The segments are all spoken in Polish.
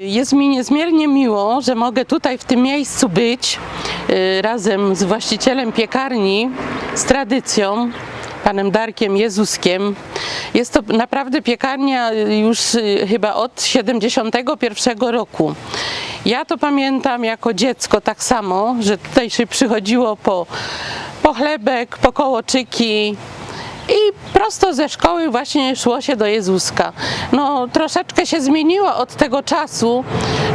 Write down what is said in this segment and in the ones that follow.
Jest mi niezmiernie miło, że mogę tutaj w tym miejscu być y, razem z właścicielem piekarni z tradycją, panem Darkiem Jezuskiem. Jest to naprawdę piekarnia y, już y, chyba od 71 roku. Ja to pamiętam jako dziecko tak samo, że tutaj się przychodziło po, po chlebek, po kołoczyki, i prosto ze szkoły właśnie szło się do Jezuska. No troszeczkę się zmieniło od tego czasu,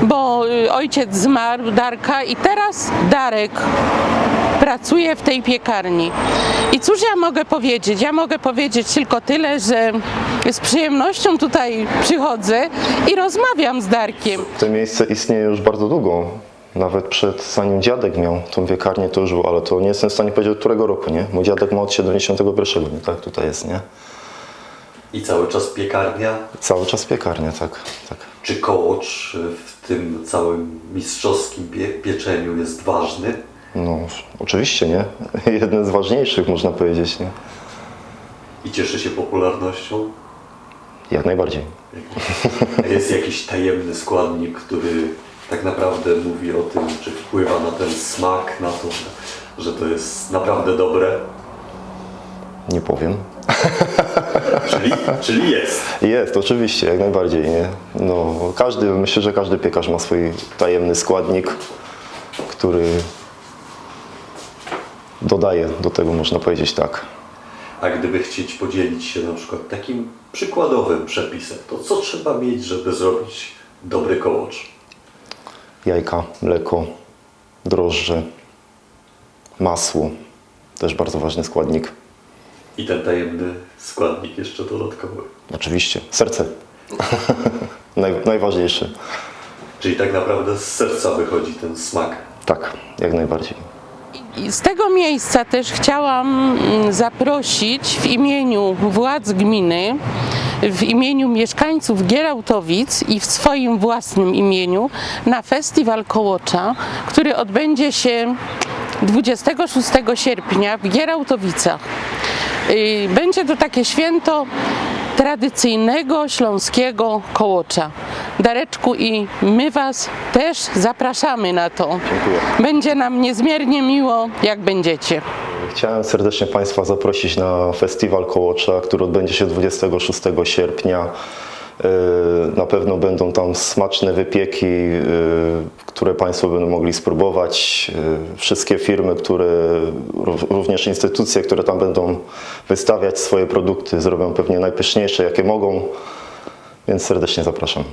bo y, ojciec zmarł, Darka, i teraz Darek pracuje w tej piekarni. I cóż ja mogę powiedzieć? Ja mogę powiedzieć tylko tyle, że z przyjemnością tutaj przychodzę i rozmawiam z Darkiem. To miejsce istnieje już bardzo długo. Nawet przed, zanim dziadek miał tą wiekarnię, to już było, ale to nie jestem w stanie powiedzieć od którego roku, nie? Mój dziadek ma od 71, nie? Tak, tutaj jest, nie? I cały czas piekarnia, Cały czas piekarnia, tak, tak. czy kołocz w tym całym mistrzowskim pie pieczeniu jest ważny? No, oczywiście, nie? Jeden z ważniejszych, można powiedzieć, nie? I cieszy się popularnością? Jak najbardziej. Jest jakiś tajemny składnik, który tak naprawdę mówi o tym, czy wpływa na ten smak, na to, że, to jest naprawdę dobre? Nie powiem. Czyli, czyli jest. Jest, oczywiście, jak najbardziej, nie? No, każdy, myślę, że każdy piekarz ma swój tajemny składnik, który dodaje do tego, można powiedzieć tak. A gdyby chcieć podzielić się na przykład takim przykładowym przepisem, to co trzeba mieć, żeby zrobić dobry kołocz? Jajka, mleko, drożdże, masło, też bardzo ważny składnik. I ten tajemny składnik jeszcze dodatkowy. Oczywiście, serce. Naj, najważniejsze. Czyli tak naprawdę z serca wychodzi ten smak. Tak, jak najbardziej. I z tego miejsca też chciałam mm, zaprosić w imieniu władz gminy, w imieniu mieszkańców Gierałtowic i w swoim własnym imieniu na festiwal Kołocza, który odbędzie się 26 sierpnia w Gierałtowicach. Y, Będzie to takie święto tradycyjnego śląskiego kołocza. Dareczku i my Was też zapraszamy na to. Dziękuję. Będzie nam niezmiernie miło, jak będziecie. Chciałem serdecznie Państwa zaprosić na festiwal Kołocza, który odbędzie się 26 sierpnia. Yy, Na pewno będą tam smaczne wypieki, yy, które Państwo będą mogli spróbować. Yy, Wszystkie firmy, które, ró- również instytucje, które tam będą wystawiać swoje produkty, zrobią pewnie najpyszniejsze, jakie mogą. Więc serdecznie zapraszam.